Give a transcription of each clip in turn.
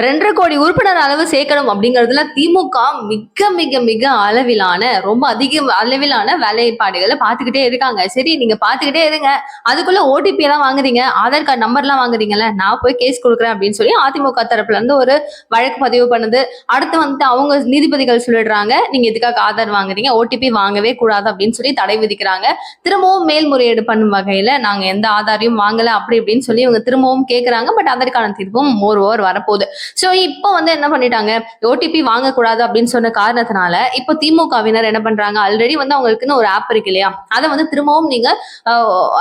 ரெண்டரை கோடி உறுப்பினர் அளவு சேர்க்கணும் அப்படிங்கிறதுல திமுக மிக மிக மிக அளவிலான ரொம்ப அதிக அளவிலான வேலைப்பாடுகளை பார்த்துக்கிட்டே இருக்காங்க. சரி நீங்க பார்த்துக்கிட்டே இருங்க. அதுக்குள்ள ஓடிபி எல்லாம் வாங்குறீங்க. ஆதார் கார்டு நம்பர்லாம் வாங்குறீங்கல்ல நான் போய் கேஸ் கொடுக்குறேன் அப்படின்னு சொல்லி அதிமுக தரப்புல இருந்து ஒரு வழக்கு பதிவு பண்ணுது. அடுத்து வந்துட்டு அவங்க நீதிபதிகள் சொல்லிடுறாங்க நீங்க எதுக்காக ஆதார் வாங்குறீங்க? ஓடிபி வாங்கவே கூடாது அப்படின்னு சொல்லி தடை விதிக்கிறாங்க. திரும்பவும் மேல்முறையீடு பண்ணும் வகையில நாங்க எந்த ஆதாரையும் வாங்கல அப்படி இப்படின்னு சொல்லி இவங்க திரும்பவும் கேக்குறாங்க. பட் அதற்கான தீர்ப்பும் மோர் ஓவர் வரப்போகுது. சோ இப்போ வந்து என்ன பண்ணிட்டாங்க? ஓடிபி வாங்கக்கூடாது அப்படின்னு சொன்ன காரணத்தினால இப்போ திமுகவினர் என்ன பண்றாங்க? ஆல்ரெடி வந்து அவங்களுக்குன்னு ஒரு ஆப் இருக்கு இல்லையா? அதை வந்து திரும்பவும் நீங்க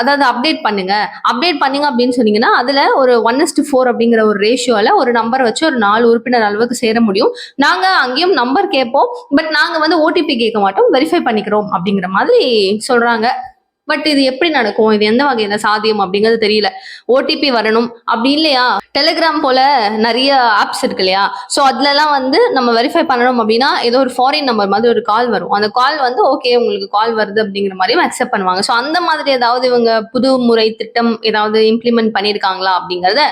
அதாவது அப்டேட் பண்ணுங்க. அப்டேட் பண்ணீங்க அப்படின்னு சொன்னீங்கன்னா அதுல ஒரு ஒன் இஸ்டு ஃபோர் அப்படிங்கிற ஒரு ரேஷியோல ஒரு நம்பர் வச்சு ஒரு நாலு உறுப்பினர் அளவுக்கு சேர முடியும். நாங்க அங்கேயும் நம்பர் கேட்போம். பட் நாங்க வந்து ஓடிபி கேட்க மாட்டோம். வெரிஃபை பண்ணிக்கிறோம் அப்படிங்கிற மாதிரி சொல்றாங்க. பட் இது எப்படி நடக்கும்? இது எந்த வகையில சாத்தியம் அப்படிங்கிறது தெரியல. ஓடிபி வரணும் அப்படி இல்லையா? டெலிகிராம் போல நிறைய ஆப்ஸ் இருக்கு இல்லையா? ஸோ அதுலலாம் வந்து நம்ம வெரிஃபை பண்ணணும் அப்படின்னா ஏதோ ஒரு ஃபாரின் நம்பர் மாதிரி ஒரு கால் வரும். அந்த கால் வந்து ஓகே உங்களுக்கு கால் வருது அப்படிங்கிற மாதிரியும் அக்செப்ட் பண்ணுவாங்க. ஸோ அந்த மாதிரி ஏதாவது இவங்க புது முறை திட்டம் ஏதாவது இம்ப்ளிமெண்ட் பண்ணியிருக்காங்களா அப்படிங்கிறத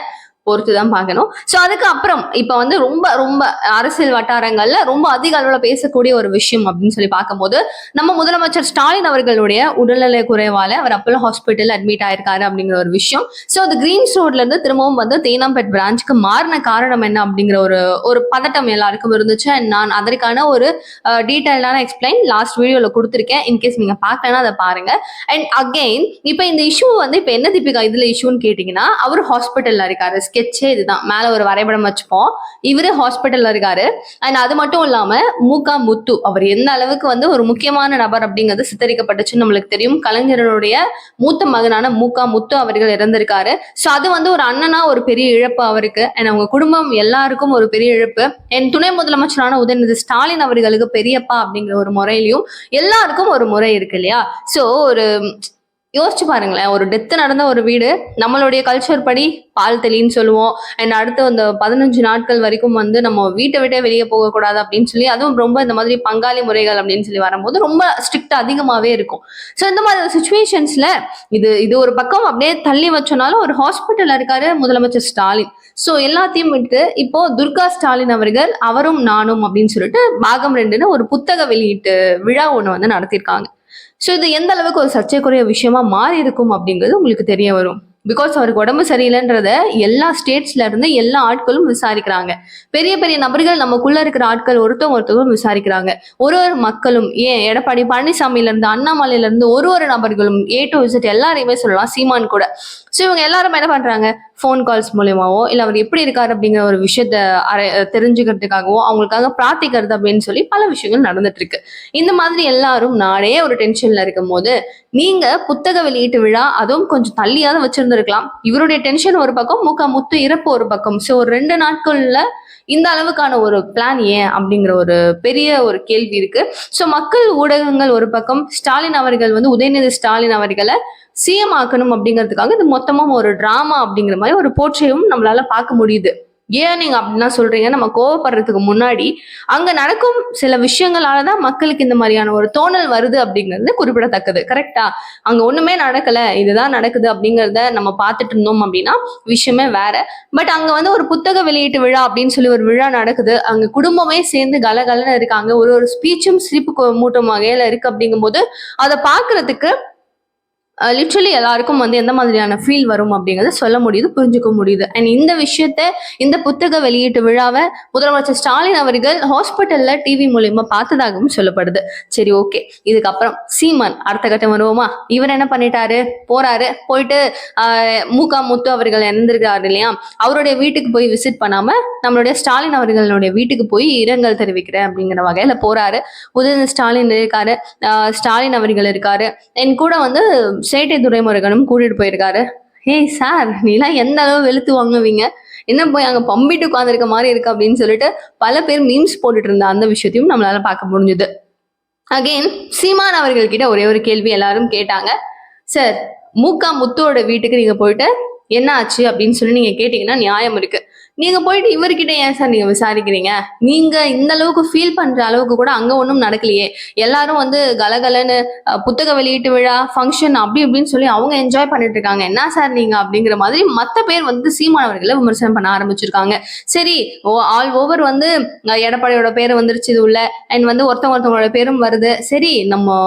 பொறுத்து தான் பார்க்கணும். ஸோ அதுக்கப்புறம் இப்போ வந்து ரொம்ப ரொம்ப அரசியல் வட்டாரங்கள்ல ரொம்ப அதிக அளவில் பேசக்கூடிய ஒரு விஷயம் அப்படின்னு சொல்லி பார்க்கும்போது நம்ம முதலமைச்சர் ஸ்டாலின் அவர்களுடைய உடல்நல குறைவால அவர் அப்போலோ ஹாஸ்பிட்டல் அட்மிட் ஆயிருக்காரு அப்படிங்கிற ஒரு விஷயம். ஸோ அது கிரீன்ஸ் ரோட்ல இருந்து திரும்பவும் வந்து தேனாம்பேட் பிரான்ச்சுக்கு மாறின காரணம் என்ன அப்படிங்கிற ஒரு ஒரு பதட்டம் எல்லாருக்கும் இருந்துச்சு. அண்ட் நான் அதற்கான ஒரு டீட்டெயிலான எக்ஸ்பிளைன் லாஸ்ட் வீடியோல கொடுத்துருக்கேன். இன்கேஸ் நீங்க பார்க்கலன்னா அதை பாருங்க. அண்ட் அகெயின் இப்போ இந்த இஷ்யூ வந்து இப்போ என்ன தீபிகா இதுல இஷ்யூன்னு கேட்டிங்கன்னா அவர் ஹாஸ்பிட்டல்ல இருக்காரு. ஸ்கெட்சே இதுதான். மேல ஒரு வரைபடம் வச்சுப்போம். இவரு ஹாஸ்பிட்டல்ல இருக்காரு. அண்ட் அது மட்டும் இல்லாம மூகா முத்து அவர் எந்த அளவுக்கு வந்து ஒரு முக்கியமான நபர் அப்படிங்கிறது சித்தரிக்கப்பட்டுச்சுன்னு நம்மளுக்கு தெரியும். கலைஞரனுடைய மூத்த மகனான மூகா முத்து அவர்கள் இறந்திருக்காரு. ஸோ அது வந்து ஒரு அண்ணனா ஒரு பெரிய இழப்பு அவருக்கு. அண்ட் அவங்க குடும்பம் எல்லாருக்கும் ஒரு பெரிய இழப்பு. என் துணை முதலமைச்சரான உதயநிதி ஸ்டாலின் அவர்களுக்கு பெரியப்பா அப்படிங்கிற ஒரு முறையிலையும் எல்லாருக்கும் ஒரு முறை இருக்கு இல்லையா? ஸோ ஒரு யோசிச்சு பாருங்களேன் ஒரு டெத்து நடந்த ஒரு வீடு நம்மளுடைய கல்ச்சர் படி பால் தெளின்னு சொல்லுவோம். அண்ட் அடுத்து அந்த பதினஞ்சு நாட்கள் வரைக்கும் வந்து நம்ம வீட்டை விட்டே வெளியே போகக்கூடாது அப்படின்னு சொல்லி அதுவும் ரொம்ப இந்த மாதிரி பங்காளி முறைகள் அப்படின்னு சொல்லி வரும்போது ரொம்ப ஸ்ட்ரிக்ட் அதிகமாகவே இருக்கும். ஸோ இந்த மாதிரி சுச்சுவேஷன்ஸ்ல இது இது ஒரு பக்கம் அப்படியே தள்ளி வச்சோனாலும் ஒரு ஹாஸ்பிட்டல் இருக்காரு முதலமைச்சர் ஸ்டாலின். ஸோ எல்லாத்தையும் விட்டு இப்போ துர்கா ஸ்டாலின் அவர்கள் அவரும் நானும் அப்படின்னு சொல்லிட்டு பாகம் ரெண்டுன்னு ஒரு புத்தக வெளியீட்டு விழா ஒன்று வந்து நடத்தியிருக்காங்க. ஸோ இது எந்த அளவுக்கு ஒரு சர்ச்சைக்குரிய விஷயமா மாறி இருக்கும் அப்படிங்கிறது உங்களுக்கு தெரிய வரும். பிகாஸ் அவருக்கு உடம்பு சரியில்லைன்றத எல்லா ஸ்டேட்ஸ்ல இருந்து எல்லா ஆட்களும் விசாரிக்கிறாங்க. பெரிய பெரிய நபர்கள் நமக்குள்ள இருக்கிற ஆட்கள் ஒருத்தவங்க ஒருத்தவங்க விசாரிக்கிறாங்க. ஒரு ஒரு மக்களும் ஏன் எடப்பாடி பழனிசாமில இருந்து அண்ணாமலையில இருந்து ஒரு ஒரு நபர்களும் ஏ டு விசிட் எல்லாரையுமே சொல்லலாம் சீமான் கூட. ஸோ இவங்க எல்லாரும் என்ன பண்றாங்க? ஃபோன் கால்ஸ் மூலியமாவோ இல்லை அவர் எப்படி இருக்காரு அப்படிங்கிற ஒரு விஷயத்த அரை தெரிஞ்சுக்கிறதுக்காகவோ அவங்களுக்காக பிரார்த்திக்கிறது அப்படின்னு சொல்லி பல விஷயங்கள் நடந்துட்டு இருக்கு. இந்த மாதிரி எல்லாரும் நாடே ஒரு டென்ஷன்ல இருக்கும் போது நீங்க புத்தக வெளியீட்டு விழா அதுவும் கொஞ்சம் தள்ளியாவது இருந்திருக்கலாம். இவருடைய டென்ஷன் ஒரு பக்கம் முக்கா முத்து இறப்பு ஒரு பக்கம். ஸோ ஒரு ரெண்டு நாட்கள்ல இந்த அளவுக்கான ஒரு பிளான் ஏன் அப்படிங்கிற ஒரு பெரிய ஒரு கேள்வி இருக்கு. ஸோ மக்கள் ஊடகங்கள் ஒரு பக்கம் ஸ்டாலின் அவர்கள் வந்து உதயநிதி ஸ்டாலின் அவர்களை சிஎம் ஆக்கணும் அப்படிங்கிறதுக்காக இது மொத்தமும் ஒரு டிராமா அப்படிங்கிற மாதிரி ஒரு போற்றையும் நம்மளால பார்க்க முடியுது. ஏன் நீங்க அப்படின்னா சொல்றீங்க? நம்ம கோவப்படுறதுக்கு முன்னாடி அங்க நடக்கும் சில விஷயங்களால தான் மக்களுக்கு இந்த மாதிரியான ஒரு தோணல் வருது அப்படிங்கிறது குறிப்பிடத்தக்கது. கரெக்டா அங்க ஒண்ணுமே நடக்கல. இதுதான் நடக்குது அப்படிங்கிறத நம்ம பார்த்துட்டு இருந்தோம் அப்படின்னா விஷயமே வேற. பட் அங்க வந்து ஒரு புத்தக வெளியீட்டு விழா அப்படின்னு சொல்லி ஒரு விழா நடக்குது. அங்க குடும்பமே சேர்ந்து கலகலன்னு இருக்காங்க. ஒரு ஒரு ஸ்பீச்சும் சிரிப்பு மூட்டும் வகையில இருக்கு அப்படிங்கும்போது அதை பாக்குறதுக்கு லிட்ரலி எல்லாருக்கும் வந்து எந்த மாதிரியான ஃபீல் வரும் அப்படிங்கிறத சொல்ல முடியுது புரிஞ்சுக்க முடியுது. அண்ட் இந்த விஷயத்த இந்த புத்தக வெளியீட்டு விழாவை முதலமைச்சர் ஸ்டாலின் அவர்கள் ஹாஸ்பிட்டல்ல டிவி மூலியமா பார்த்ததாகவும் சொல்லப்படுது. சரி ஓகே இதுக்கப்புறம் சீமான் அடுத்த கட்டம் வருவோமா? இவர் என்ன பண்ணிட்டாரு? போறாரு. போயிட்டு மூகா முத்து அவர்கள் இறந்திருக்காரு இல்லையா? அவருடைய வீட்டுக்கு போய் விசிட் பண்ணாம நம்மளுடைய ஸ்டாலின் அவர்களுடைய வீட்டுக்கு போய் இரங்கல் தெரிவிக்கிறேன் அப்படிங்கிற வகையில போறாரு. உதயநிதி ஸ்டாலின் இருக்காரு. ஸ்டாலின் அவர்கள் இருக்காரு. என் கூட வந்து சேட்டை துரைமுருகனும் கூட்டிட்டு போயிருக்காரு. ஏய் சார் நீலாம் எந்த அளவு வெளுத்து வாங்குவீங்க? என்ன போய் அங்க பம்பிட்டு உட்காந்துருக்க மாதிரி இருக்கு? அப்படின்னு சொல்லிட்டு பல பேர் மீம்ஸ் போட்டுட்டு இருந்த அந்த விஷயத்தையும் நம்மளால பார்க்க முடிஞ்சுது. அகைன் சீமான் அவர்கள் கிட்ட ஒரே ஒரு கேள்வி எல்லாரும் கேட்டாங்க. சார் மூக்கா முத்துவோட வீட்டுக்கு நீங்க போயிட்டு என்ன ஆச்சு அப்படின்னு சொல்லி நீங்க கேட்டீங்கன்னா நியாயம் இருக்கு. நீங்க போயிட்டு இவர்கிட்ட ஏன் சார் நீங்க விசாரிக்கிறீங்க? நீங்க இந்த அளவுக்கு ஃபீல் பண்ற அளவுக்கு கூட அங்க ஒன்றும் நடக்கலையே. எல்லாரும் வந்து கலகலன்னு புத்தக வெளியீட்டு விழா ஃபங்க்ஷன் அப்படி இப்படின்னு சொல்லி அவங்க என்ஜாய் பண்ணிட்டு இருக்காங்க. என்ன சார் நீங்க அப்படிங்கிற மாதிரி மற்ற பேர் வந்து சீமானவர்களை விமர்சனம் பண்ண ஆரம்பிச்சிருக்காங்க. சரி ஓ ஆல் ஓவர் வந்து எடப்பாடியோட பேர் வந்துருச்சு இது உள்ள. அண்ட் வந்து ஒருத்தவங்க ஒருத்தவங்களோட பேரும் வருது. சரி நம்ம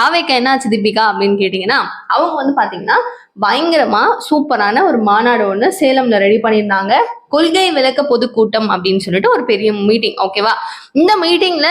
தாவேக்கா என்னாச்சு தீபிகா அப்படின்னு கேட்டீங்கன்னா அவங்க வந்து பாத்தீங்கன்னா பயங்கரமா சூப்பரான ஒரு மாநாடு ஒன்று சேலம்ல ரெடி பண்ணியிருந்தாங்க. கொள்கை விளக்க பொதுக்கூட்டம் அப்படின்னு சொல்லிட்டு ஒரு பெரிய மீட்டிங் ஓகேவா இந்த மீட்டிங்ல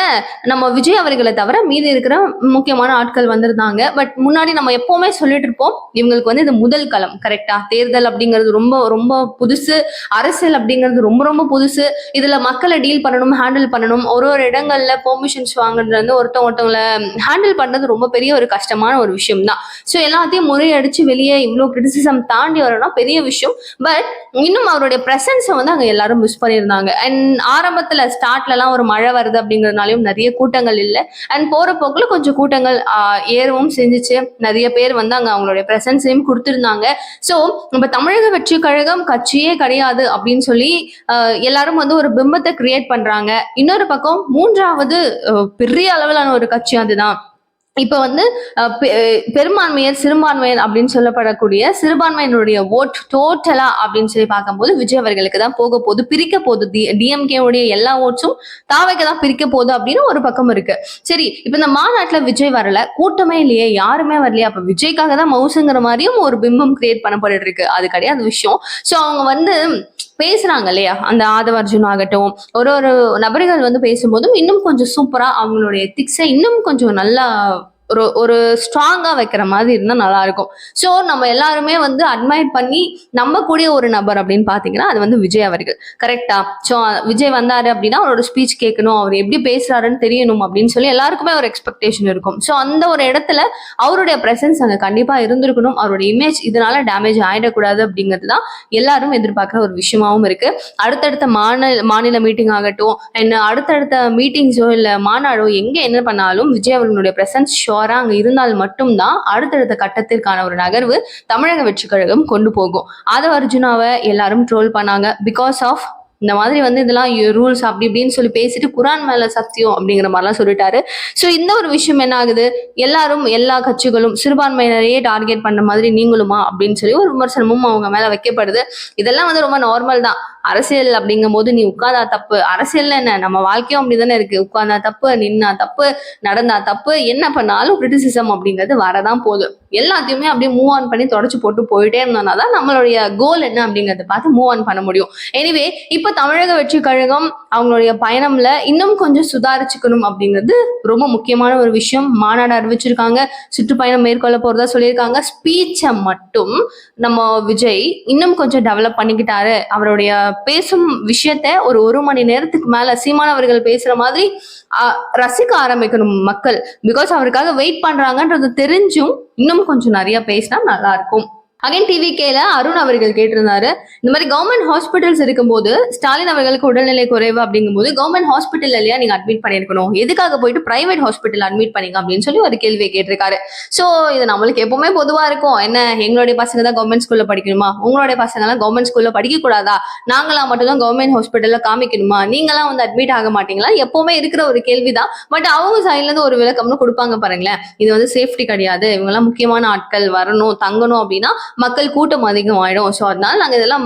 நம்ம விஜய் அவர்களை தவிர மீதி இருக்கிற முக்கியமான ஆட்கள் வந்திருந்தாங்க. பட் முன்னாடி நம்ம எப்பவுமே சொல்லிட்டு இருப்போம் இவங்களுக்கு வந்து இது முதல் களம் கரெக்டா தேர்தல் அப்படிங்கிறது ரொம்ப ரொம்ப புதுசு. அரசியல் அப்படிங்கிறது ரொம்ப ரொம்ப புதுசு. இதுல மக்களை டீல் பண்ணணும் ஹேண்டில் பண்ணணும். ஒரு ஒரு இடங்கள்ல பெர்மிஷன்ஸ் வாங்குறதுல வந்து ஒருத்தவங்க ஒருத்தவங்களை ஹேண்டில் பண்றது ரொம்ப பெரிய ஒரு கஷ்டமான ஒரு விஷயம் தான். ஸோ எல்லாத்தையும் முறையடிச்சு வெளியே இவ்வளோ கிரிட்டிசிசம் தாண்டி வரணும்னா பெரிய விஷயம். பட் இன்னும் அவருடைய பிரசன்ஸ் வந்து அங்கே எல்லாரும் மிஸ் பண்ணியிருந்தாங்க. அண்ட் ஆரம்பத்தில் ஸ்டார்ட்லலாம் ஒரு மழை வருது அப்படிங்கிறதுனாலையும் நிறைய கூட்டங்கள் இல்லை. அண்ட் போகிற போக்குல கொஞ்சம் கூட்டங்கள் ஏறவும் செஞ்சுச்சு. நிறைய பேர் வந்து அங்கே அவங்களுடைய ப்ரெசன்ஸையும் கொடுத்துருந்தாங்க. ஸோ நம்ம தமிழக வெற்றி கழகம் கட்சியே கிடையாது அப்படின்னு சொல்லி எல்லாரும் வந்து ஒரு பிம்பத்தை கிரியேட் பண்றாங்க. இன்னொரு பக்கம் மூன்றாவது பெரிய அளவிலான ஒரு கட்சி அதுதான். இப்ப வந்து பெ- பெரும்பான்மையர் சிறுபான்மையர் அப்படின்னு சொல்லப்படக்கூடிய சிறுபான்மையினுடைய ஓட் டோட்டலா அப்படின்னு சொல்லி பார்க்கும்போது விஜய் அவர்களுக்கு தான் போக போகுது பிரிக்க போகுது. டிஎம்கே உடைய எல்லா ஓட்ஸும் தாவைக்கு தான் பிரிக்க போகுது அப்படின்னு ஒரு பக்கம் இருக்கு. சரி இப்ப இந்த மாநாட்டுல விஜய் வரல கூட்டமே இல்லையே யாருமே வரலையே அப்ப விஜய்க்காக தான் மவுசுங்கிற மாதிரியும் ஒரு பிம்பம் கிரியேட் பண்ணப்பட்டு இருக்கு அது கிடையாது விஷயம். சோ அவங்க வந்து பேசுறாங்க இல்லையா அந்த ஆதவ அர்ஜுன் ஆகட்டும் ஒரு ஒரு நபர்கள் வந்து பேசும்போதும் இன்னும் கொஞ்சம் சூப்பரா அவங்களுடைய எத்திக்ஸை இன்னும் கொஞ்சம் நல்லா ஒரு ஒரு ஸ்ட்ராங்காக வைக்கிற மாதிரி இருந்தால் நல்லா இருக்கும் ஸோ நம்ம எல்லாருமே வந்து அட்மையர் பண்ணி நம்பக்கூடிய ஒரு நபர் அப்படின்னு பார்த்தீங்கன்னா அது வந்து விஜய் அவர்கள். கரெக்டா ஸோ விஜய் வந்தாரு அப்படின்னா அவரோட ஸ்பீச் கேட்கணும் அவர் எப்படி பேசுறாருன்னு தெரியணும் அப்படின்னு சொல்லி எல்லாருக்குமே ஒரு எக்ஸ்பெக்டேஷன் இருக்கும். ஸோ அந்த ஒரு இடத்துல அவருடைய ப்ரெசன்ஸ் அங்கே கண்டிப்பாக இருந்திருக்கணும். அவருடைய இமேஜ் இதனால டேமேஜ் ஆகிடக்கூடாது அப்படிங்கிறது தான் எல்லாரும் எதிர்பார்க்குற ஒரு விஷயமாவும் இருக்கு. அடுத்தடுத்த மாநில மாநில மீட்டிங் ஆகட்டும் என்ன அடுத்தடுத்த மீட்டிங்ஸோ இல்லை மாநாடோ எங்கே என்ன பண்ணாலும் விஜய் அவர்களுடைய ப்ரெசன்ஸ் ஷோ அங்க இருந்தால் மட்டும்தான் அடுத்தடுத்த கட்டத்திற்கான ஒரு நகர்வு தமிழக வெற்றி கழகம் கொண்டு போகும். ஆதவ அர்ஜுனாவை எல்லாரும் ட்ரோல் பண்ணாங்க. பிகாஸ் ஆஃப் இந்த மாதிரி வந்து இதெல்லாம் ரூல்ஸ் அப்படி இப்படின்னு சொல்லி பேசிட்டு குரான் மேல சத்தியம் அப்படிங்கிற மாதிரிலாம் சொல்லிட்டாரு. ஸோ இந்த ஒரு விஷயம் என்ன ஆகுது? எல்லாரும் எல்லா கட்சிகளும் சிறுபான்மையினரையே டார்கெட் பண்ண மாதிரி நீங்களுமா அப்படின்னு சொல்லி ஒரு விமர்சனமும் அவங்க மேல வைக்கப்படுது. இதெல்லாம் வந்து ரொம்ப நார்மல் தான். அரசியல் அப்படிங்கும் போது நீ உட்கார்ந்தா தப்பு. அரசியல்ல என்ன? நம்ம வாழ்க்கையும் அப்படிதானே இருக்கு. உட்கார்ந்தா தப்பு நின்னா தப்பு நடந்தா தப்பு. என்ன பண்ணாலும் கிரிட்டிசிசம் அப்படிங்கிறது வரதான் போகுது. எல்லாத்தையுமே அப்படியே மூவ் ஆன் பண்ணி தொடச்சு போட்டு போயிட்டே இருந்தோம்னா தான் நம்மளுடைய கோல் என்ன அப்படிங்கறத பார்த்து மூவ் ஆன் பண்ண முடியும். எனிவே இப்போ தமிழக வெற்றி கழகம் அவங்களுடைய பயணம்ல இன்னும் கொஞ்சம் சுதாரிச்சுக்கணும் அப்படிங்கிறது ரொம்ப முக்கியமான ஒரு விஷயம். மாநாடு அறிவிச்சிருக்காங்க. சுற்றுப்பயணம் மேற்கொள்ள போறதா சொல்லியிருக்காங்க. ஸ்பீச்சை மட்டும் நம்ம விஜய் இன்னும் கொஞ்சம் டெவலப் பண்ணிக்கிட்டாரு. அவருடைய பேசும் விஷயத்த ஒரு ஒரு மணி நேரத்துக்கு மேல சீமானவர்கள் பேசுற மாதிரி ஆஹ், ரசிக்க ஆரம்பிக்கணும் மக்கள். பிகாஸ் அவருக்காக வெயிட் பண்றாங்கன்றது தெரிஞ்சும் இன்னும் கொஞ்சம் நிறைய பேசினா நல்லா இருக்கும். அகைன் டிவி கேல அருண் அவர்கள் கேட்டிருந்தாரு. இந்த மாதிரி கவர்மெண்ட் ஹாஸ்பிட்டல்ஸ் இருக்கும்போது ஸ்டாலின் அவர்களுக்கு உடல்நிலை குறைவு அப்படிங்கும்போது கவர்மெண்ட் ஹாஸ்பிட்டல் இல்லையா நீங்க அட்மிட் பண்ணிருக்கணும் எதுக்காக போயிட்டு பிரைவேட் ஹாஸ்பிட்டல் அட்மிட் பண்ணீங்க அப்படின்னு சொல்லி ஒரு கேள்வியை கேட்டிருக்காரு. ஸோ இது நம்மளுக்கு எப்பவுமே பொதுவா இருக்கும். என்ன எங்களுடைய பசங்க தான் கவர்மெண்ட் ஸ்கூல்ல படிக்கணுமா? உங்களுடைய பசங்க எல்லாம் கவர்மெண்ட் ஸ்கூல்ல படிக்க கூடாதா? நாங்களா மட்டும் தான் கவர்மெண்ட் ஹாஸ்பிட்டல்ல காமிக்கணுமா? நீங்களாம் வந்து அட்மிட் ஆக மாட்டீங்களா? எப்பவுமே இருக்கிற ஒரு கேள்விதான். பட் அவங்க சைட்ல இருந்து ஒரு விளக்கம்னு கொடுப்பாங்க பாருங்களேன். இது வந்து சேஃப்டி கிடையாது. இவங்க எல்லாம் முக்கியமான ஆட்கள் வரணும் தங்கணும் அப்படின்னா மக்கள் கூட்டம் அதிகம் ஆயிடும். ஸோ அதனால நாங்கள் இதெல்லாம்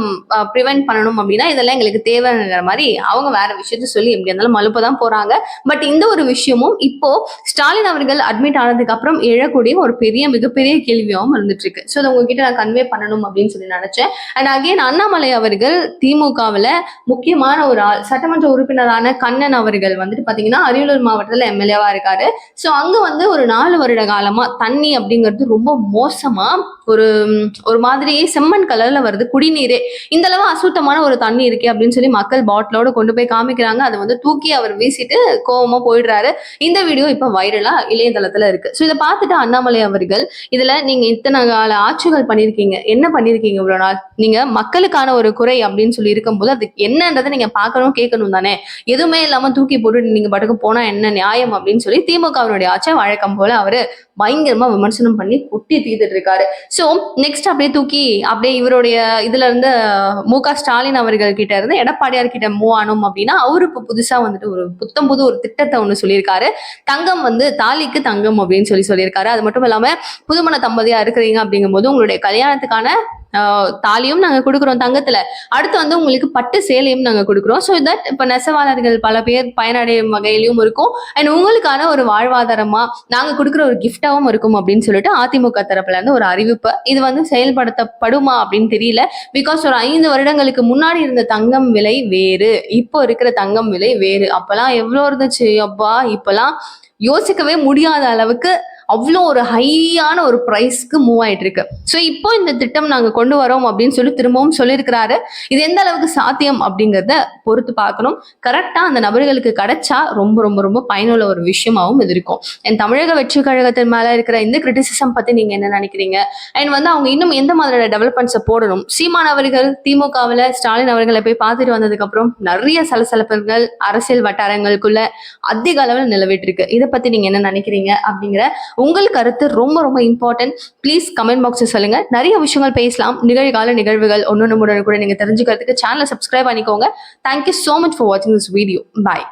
ப்ரிவென்ட் பண்ணணும் அப்படின்னா இதெல்லாம் எங்களுக்கு தேவைங்கிற மாதிரி அவங்க வேற விஷயத்த சொல்லி எப்படி இருந்தாலும் மலுப்ப தான் போறாங்க. பட் இந்த ஒரு விஷயமும் இப்போ ஸ்டாலின் அவர்கள் அட்மிட் ஆனதுக்கு அப்புறம் எழக்கூடிய ஒரு பெரிய மிகப்பெரிய கேள்வியாகவும் இருந்துட்டு இருக்கு ஸோ அதை உங்ககிட்ட நான் கன்வே பண்ணணும் அப்படின்னு சொல்லி நினைச்சேன். அண்ட் அகைன் அண்ணாமலை அவர்கள் திமுகவில் முக்கியமான ஒரு ஆள் சட்டமன்ற உறுப்பினரான கண்ணன் அவர்கள் வந்துட்டு பாத்தீங்கன்னா அரியலூர் மாவட்டத்தில் எம்எல்ஏவா இருக்காரு. ஸோ அங்க வந்து ஒரு நாலு வருட காலமா தண்ணி அப்படிங்கிறது ரொம்ப மோசமா ஒரு ஒரு மாதிரி செம்மண் கலர்ல வருது குடிநீரே. இந்த அளவு அசுத்தமான ஒரு தண்ணி இருக்கே அப்படின்னு சொல்லி மக்கள் பாட்டிலோட கொண்டு போய் காமிக்கிறாங்க. அதை வந்து தூக்கி அவர் வீசிட்டு கோவமா போயிடுறாரு. இந்த வீடியோ இப்ப வைரலா இளையதளத்துல இருக்கு. ஸோ இதை பார்த்துட்டு அண்ணாமலை அவர்கள் இதுல நீங்க இத்தனை கால ஆட்சிகள் பண்ணிருக்கீங்க என்ன பண்ணிருக்கீங்க இவ்வளவு நாள்? நீங்க மக்களுக்கான ஒரு குறை அப்படின்னு சொல்லி இருக்கும்போது அது என்னன்றதை நீங்க பார்க்கணும் கேட்கணும் தானே. எதுவுமே இல்லாம தூக்கி போட்டு நீங்க பாட்டுக்கு போனா என்ன நியாயம் அப்படின்னு சொல்லி திமுகவினுடைய ஆட்சியை வழக்கம் போல அவரு பயங்கரமா விமர்சனம் பண்ணி குட்டி தீர்த்துட்டு இருக்காரு. ஸோ நெக்ஸ்ட் நெக்ஸ்ட் அப்படியே தூக்கி அப்படியே இவருடைய இதுல இருந்து மு க ஸ்டாலின் அவர்கள் கிட்ட இருந்து எடப்பாடியார் கிட்ட மூவ் ஆனோம் அப்படின்னா அவரு இப்போ புதுசா வந்துட்டு ஒரு புத்தம் புது ஒரு திட்டத்தை ஒன்று சொல்லியிருக்காரு. தங்கம் வந்து தாலிக்கு தங்கம் அப்படின்னு சொல்லி சொல்லியிருக்காரு. அது மட்டும் இல்லாம புதுமண தம்பதியா இருக்கிறீங்க அப்படிங்கும்போது உங்களுடைய கல்யாணத்துக்கான தாலியும் நாங்க கொடுக்குறோம் தங்கத்துல. அடுத்து வந்து உங்களுக்கு பட்டு சேலையும் நாங்க கொடுக்குறோம். ஸோ தட் இப்ப நெசவாளர்கள் பல பேர் பயனடையும் வகையிலும் இருக்கும். அண்ட் உங்களுக்கான ஒரு வாழ்வாதாரமா நாங்க கொடுக்குற ஒரு கிஃப்டாவும் இருக்கும் அப்படின்னு சொல்லிட்டு அதிமுக தரப்புல இருந்து ஒரு அறிவிப்பு. இது வந்து செயல்படுத்தப்படுமா அப்படின்னு தெரியல. பிகாஸ் ஒரு ஐந்து வருடங்களுக்கு முன்னாடி இருந்த தங்கம் விலை வேறு. இப்போ இருக்கிற தங்கம் விலை வேறு. அப்பெல்லாம் எவ்வளோ இருந்துச்சு? அப்பா இப்பெல்லாம் யோசிக்கவே முடியாத அளவுக்கு அவ்வளோ ஒரு ஹையான ஒரு ப்ரைஸ்க்கு மூவ் ஆயிட்டு இருக்கு ஸோ இப்போ இந்த திட்டம் நாங்கள் கொண்டு வரோம் அப்படின்னு சொல்லி திரும்பவும் சொல்லியிருக்கிறாரு. இது எந்த அளவுக்கு சாத்தியம் அப்படிங்கிறத பொறுத்து பார்க்கணும். கரெக்டாக அந்த நபர்களுக்கு கிடைச்சா ரொம்ப ரொம்ப ரொம்ப பயனுள்ள ஒரு விஷயமாகவும் இது இருக்கும். என் தமிழக வெற்றி கழகத்தின் மேலே இருக்கிற இந்த கிரிட்டிசிசம் பற்றி நீங்கள் என்ன நினைக்கிறீங்க? அண்ட் வந்து அவங்க இன்னும் எந்த மாதிரியான டெவலப்மெண்ட்ஸை போடணும்? சீமான் அவர்கள் திமுகவில் ஸ்டாலின் அவர்களை போய் பார்த்துட்டு வந்ததுக்கப்புறம் நிறைய சலசலப்புகள் அரசியல் வட்டாரங்களுக்குள்ள அதிக அளவில் நிலவிட்டு இருக்கு இதை பற்றி நீங்கள் என்ன நினைக்கிறீங்க அப்படிங்கிற உங்கள் கருத்து ரொம்ப ரொம்ப இம்பார்ட்டன்ட் ப்ளீஸ் கமெண்ட் பாக்ஸில் சொல்லுங்க. நிறைய விஷயங்கள் பேசலாம். நிகழ்கால நிகழ்வுகள் ஒன்று கூட நீங்கள் தெரிஞ்சுக்கிறதுக்கு சேனலை சப்ஸ்கிரைப் பண்ணிக்கோங்க. Thank you so much for வாட்சிங் திஸ் வீடியோ பாய்